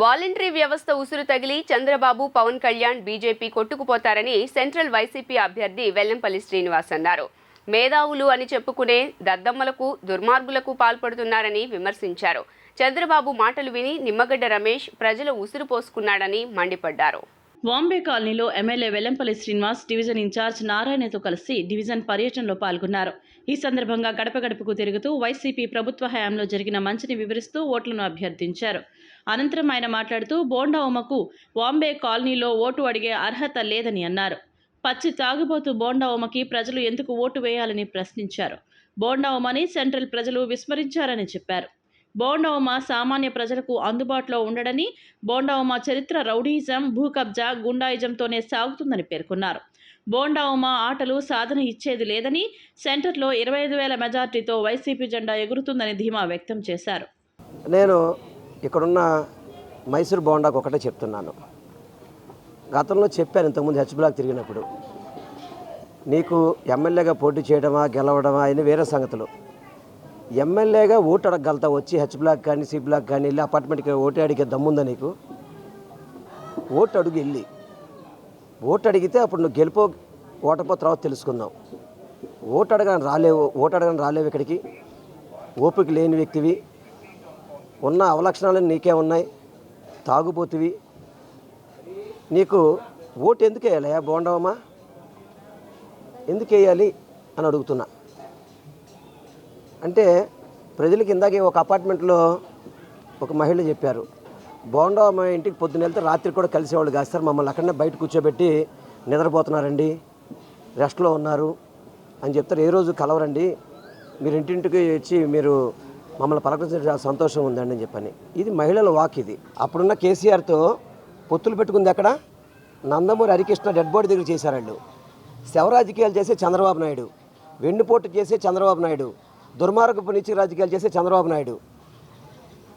Voluntary వ్యవస్థ ఉసురు తగిలి చంద్రబాబు పవన్ కళ్యాణ్ బీజేపీ కొట్టుకుపోతారని సెంట్రల్ వైసీపీ అభ్యర్థి వెల్లంపల్లి శ్రీనివాస్ అన్నారు. మేధావులు అని చెప్పుకునే దద్దమ్మలకు దుర్మార్గులకు పాల్పడుతున్నారని విమర్శించారు. చంద్రబాబు మాటలు విని నిమ్మగడ్డ రమేష్ ప్రజలు ఉసురు పోసుకున్నాడని మండిపడ్డారు. బాంబే కాలనీలో MLA Vellampalli Srinivas division incharge నారాయణతో కలిసి డివిజన్ పర్యటనలో పాల్గొన్నారు. ఈ సందర్భంగా గడప గడపకు తిరుగుతూ వైసీపీ ప్రభుత్వ హయాంలో జరిగిన మంచిని వివరిస్తూ ఓట్లను అభ్యర్థించారు. అనంతరం ఆయన మాట్లాడుతూ బోండా ఉమకు బాంబే కాలనీలో ఓటు అడిగే అర్హత లేదని అన్నారు. పచ్చి తాగుబోతు బోండా ఉమకి ప్రజలు ఎందుకు ఓటు వేయాలని ప్రశ్నించారు. బోండా ఉమని సెంట్రల్ ప్రజలు విస్మరించారని చెప్పారు. బోండా సామాన్య ప్రజలకు అందుబాటులో ఉండడని బోండా చరిత్ర రౌడీజం భూ కబ్జా గుండాయిజంతోనే సాగుతుందని పేర్కొన్నారు. బోండా ఆటలు సాధన ఇచ్చేది లేదని సెంటర్లో ఇరవై ఐదు వేల మెజార్టీతో వైసీపీ జెండా ఎగురుతుందని ధీమా వ్యక్తం చేశారు. నేను ఇక్కడున్న మైసూర్ బోండాకు ఒకటే చెప్తున్నాను. గతంలో చెప్పాను ఇంతకుముందు హెచ్ బ్లాక్ తిరిగినప్పుడు. నీకు ఎమ్మెల్యేగా పోటీ చేయడమా గెలవడమా అని వేరే సంగతులు. ఎమ్మెల్యేగా ఓటు అడగగలుగుతా వచ్చి హెచ్ బ్లాక్ కానీ సి బ్లాక్ కానీ వెళ్ళి అపార్ట్మెంట్కి ఓటు అడిగే దమ్ముందా నీకు? ఓటు అడుగు వెళ్ళి. ఓటు అడిగితే అప్పుడు నువ్వు గెలిపో ఓటపో తర్వాత తెలుసుకుందాం. ఓటు అడగని రాలేవు ఓటు అడగని రాలేవు ఇక్కడికి. ఓపిక లేని వ్యక్తివి. ఉన్న అవలక్షణాలు నీకే ఉన్నాయి. తాగుబోతువి. నీకు ఓటు ఎందుకు వేయాలి బాగుండవమ్మా ఎందుకు వేయాలి అని అడుగుతున్నా. అంటే ప్రజలకి ఇందాకే ఒక అపార్ట్మెంట్లో ఒక మహిళ చెప్పారు బోండా మా ఇంటికి పొద్దున వెళ్తే రాత్రి కూడా కలిసేవాళ్ళు కాదు సార్ మమ్మల్ని అక్కడనే బయట కూర్చోబెట్టి నిద్రపోతున్నారండి రెస్ట్లో ఉన్నారు అని చెప్తారు. ఏ రోజు కలవరండి మీరు ఇంటింటికి వచ్చి మీరు మమ్మల్ని పలకరించడం సంతోషం ఉందండి అని చెప్పని. ఇది మహిళల వాక్ ఇది. అప్పుడున్న కేసీఆర్తో పొత్తులు పెట్టుకుంది అక్కడ నందమూరి హరికృష్ణ డెడ్ బాడీ దగ్గర చేశారు వాళ్ళు. చేసే చంద్రబాబు నాయుడు వెన్నుపోటు చేసే చంద్రబాబు నాయుడు దుర్మార్గపు నీచి రాజకీయాలు చేసే చంద్రబాబు నాయుడు.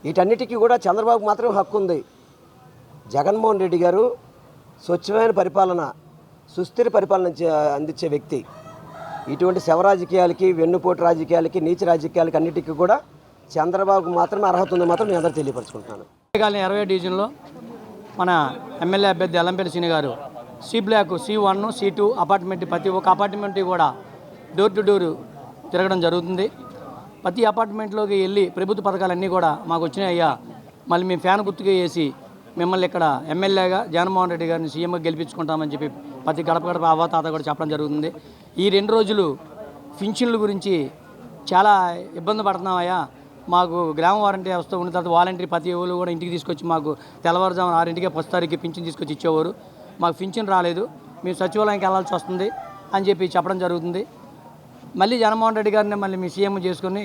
వీటన్నిటికీ కూడా చంద్రబాబు మాత్రం హక్కు ఉంది. జగన్మోహన్ రెడ్డి గారు స్వచ్ఛమైన పరిపాలన సుస్థిర పరిపాలన చే- అందించే వ్యక్తి. ఇటువంటి శవ రాజకీయాలకి వెన్నుపోటు రాజకీయాలకి నీచ రాజకీయాలకి అన్నిటికీ కూడా చంద్రబాబుకు మాత్రమే అర్హత ఉంది మాత్రం నేను అందరూ తెలియపరచుకుంటున్నాను. కాలనీ ఇరవై డివిజన్లో మన ఎమ్మెల్యే అభ్యర్థి అల్లంపల్లి సీని గారు C block C one C two apartment ప్రతి ఒక్క అపార్ట్మెంట్ కూడా డోర్ టు డోర్ తిరగడం జరుగుతుంది. ప్రతి అపార్ట్మెంట్లోకి వెళ్ళి ప్రభుత్వ పథకాలన్నీ కూడా మాకు వచ్చినాయ్యా. మళ్ళీ మేము ఫ్యాన్ గుర్తుగా వేసి మిమ్మల్ని ఇక్కడ ఎమ్మెల్యేగా జగన్మోహన్ రెడ్డి గారిని సీఎంగా గెలిపించుకుంటామని చెప్పి ప్రతి గడప గడప అవ్వతాత కూడా చెప్పడం జరుగుతుంది. ఈ రెండు రోజులు పింఛన్ల గురించి చాలా ఇబ్బంది పడుతున్నామయ్యా. మాకు గ్రామ వారంటీ వ్యవస్థ ఉన్న తర్వాత వాలంటీర్ ప్రతి ఊళ్ళు కూడా ఇంటికి తీసుకొచ్చి మాకు తెల్లవారుజామున ఆరింటికే ఫస్ట్ తారీఖు పింఛన్ తీసుకొచ్చి ఇచ్చేవారు. మాకు పింఛన్ రాలేదు. మేము సచివాలయానికి వెళ్ళాల్సి వస్తుంది అని చెప్పి చెప్పడం జరుగుతుంది. మళ్ళీ జగన్మోహన్ రెడ్డి గారిని మళ్ళీ మీ సీఎం చేసుకుని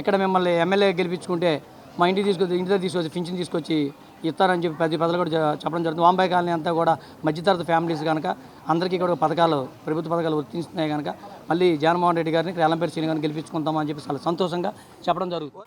ఇక్కడ మిమ్మల్ని ఎమ్మెల్యే గెలిపించుకుంటే మా ఇంటికి తీసుకొచ్చి ఇంటి దగ్గర తీసుకొచ్చి పింఛన్ తీసుకొచ్చి ఇస్తారని చెప్పి ప్రతి ప్రజలు కూడా చెప్పడం జరుగుతుంది. వాంబాయి కాలనీ అంతా కూడా మధ్యతరగతి ఫ్యామిలీస్ కనుక అందరికీ కూడా పథకాలు ప్రభుత్వ పథకాలు వర్తిస్తున్నాయి కనుక మళ్ళీ జగన్మోహన్ రెడ్డి గారిని ఎల్లంపేరు శ్రీని గారిని గెలిపించుకుంటామని చెప్పి చాలా సంతోషంగా చెప్పడం జరుగుతుంది.